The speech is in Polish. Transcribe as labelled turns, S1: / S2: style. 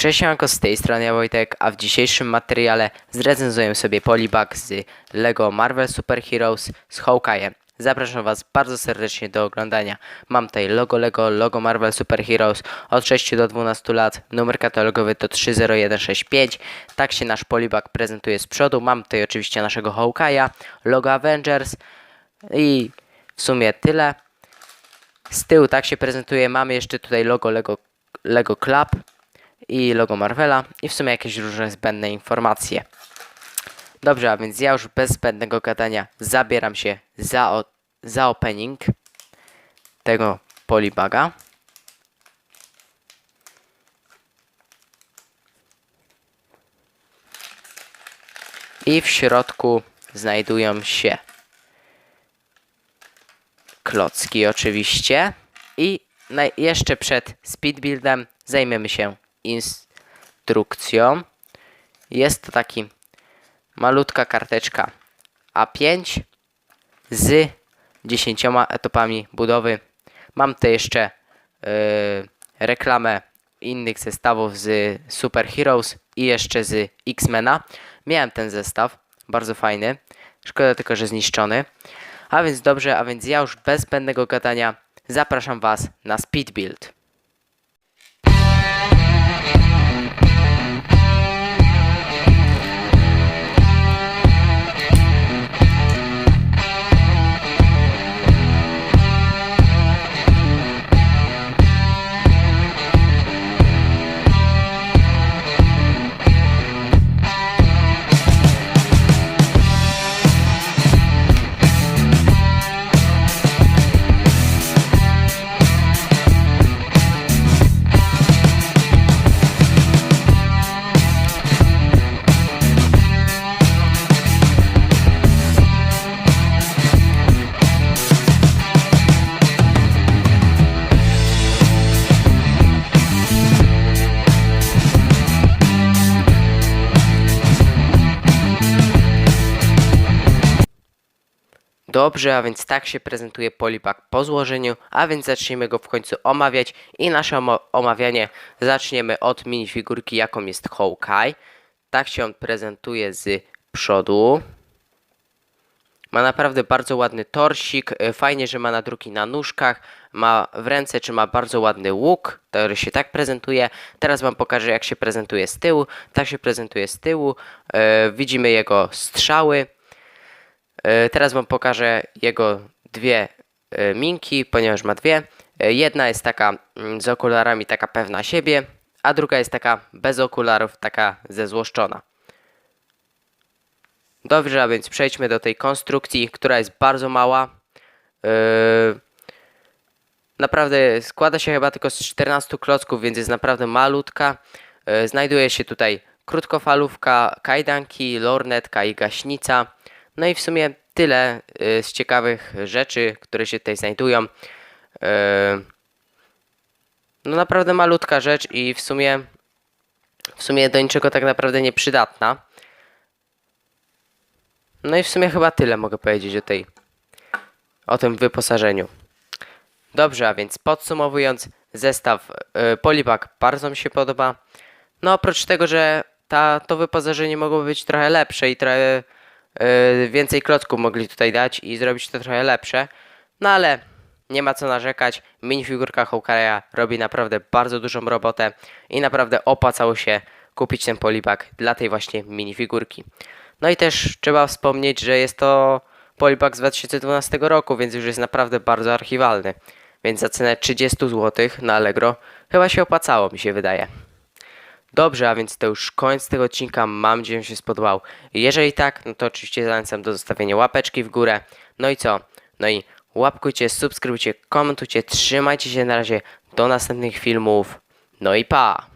S1: Cześć, Janko, z tej strony ja Wojtek, a w dzisiejszym materiale zrecenzuję sobie polibag z LEGO Marvel Super Heroes z Hawkeye'em. Zapraszam Was bardzo serdecznie do oglądania. Mam tutaj logo LEGO, logo Marvel Super Heroes od 6 do 12 lat, numer katalogowy to 30165. Tak się nasz polibag prezentuje z przodu. Mam tutaj oczywiście naszego Hawkeye'a, logo Avengers i w sumie tyle. Z tyłu tak się prezentuje. Mamy jeszcze tutaj logo Lego, Lego Club i logo Marvela i w sumie jakieś różne zbędne informacje. Dobrze, a więc ja już bez zbędnego gadania zabieram się za, o, za opening tego polibaga. I w środku znajdują się klocki oczywiście. I jeszcze przed speedbuildem zajmiemy się instrukcją. Jest to taki malutka karteczka A5 z 10 etapami budowy. Mam tutaj jeszcze yy, reklamę innych zestawów z Super Heroes i jeszcze z X-Mena. Miałem ten zestaw, bardzo fajny. Szkoda tylko, że zniszczony. A więc dobrze, a więc ja już bez zbędnego gadania zapraszam Was na Speed Build. Dobrze, a więc tak się prezentuje polibag po złożeniu, a więc zaczniemy go w końcu omawiać i nasze omawianie zaczniemy od minifigurki, jaką jest Hawkeye. Tak się on prezentuje z przodu. Ma naprawdę bardzo ładny torsik, y, fajnie, że ma nadruki na nóżkach, ma w ręce, czy ma bardzo ładny łuk, to się tak prezentuje. Teraz wam pokażę, jak się prezentuje z tyłu. Tak się prezentuje z tyłu. Y, widzimy jego strzały. E, Teraz wam pokażę jego dwie e, minki, ponieważ ma dwie. E, Jedna jest taka mm, z okularami, taka pewna siebie, a druga jest taka bez okularów, taka zezłoszczona. Dobrze, a więc przejdźmy do tej konstrukcji, która jest bardzo mała. Naprawdę składa się chyba tylko z 14 klocków, więc jest naprawdę malutka. Znajduje się tutaj krótkofalówka, kajdanki, lornetka i gaśnica. No i w sumie tyle y, z ciekawych rzeczy, które się tutaj znajdują. Y, No naprawdę malutka rzecz i w sumie w sumie do niczego tak naprawdę nieprzydatna. No i w sumie chyba tyle mogę powiedzieć o tej o tym wyposażeniu. Dobrze, a więc podsumowując, zestaw y, Polibag bardzo mi się podoba. No oprócz tego, że ta, to wyposażenie mogło być trochę lepsze i trochę więcej klocków mogli tutaj dać i zrobić to trochę lepsze. No ale nie ma co narzekać. Minifigurka Hawkeye'a robi naprawdę bardzo dużą robotę i naprawdę opłacało się kupić ten polibag dla tej właśnie minifigurki. No i też trzeba wspomnieć, że jest to polibag z 2012 roku, więc już jest naprawdę bardzo archiwalny. Więc za cenę 30 zł na Allegro chyba się opłacało, mi się wydaje. Dobrze, a więc to już koniec tego odcinka. Mam nadzieję, że się spodobał. Jeżeli tak, no to oczywiście zachęcam do zostawienia łapeczki w górę. No i co? No i łapkujcie, subskrybujcie, komentujcie, trzymajcie się na razie. Do następnych filmów. No i pa!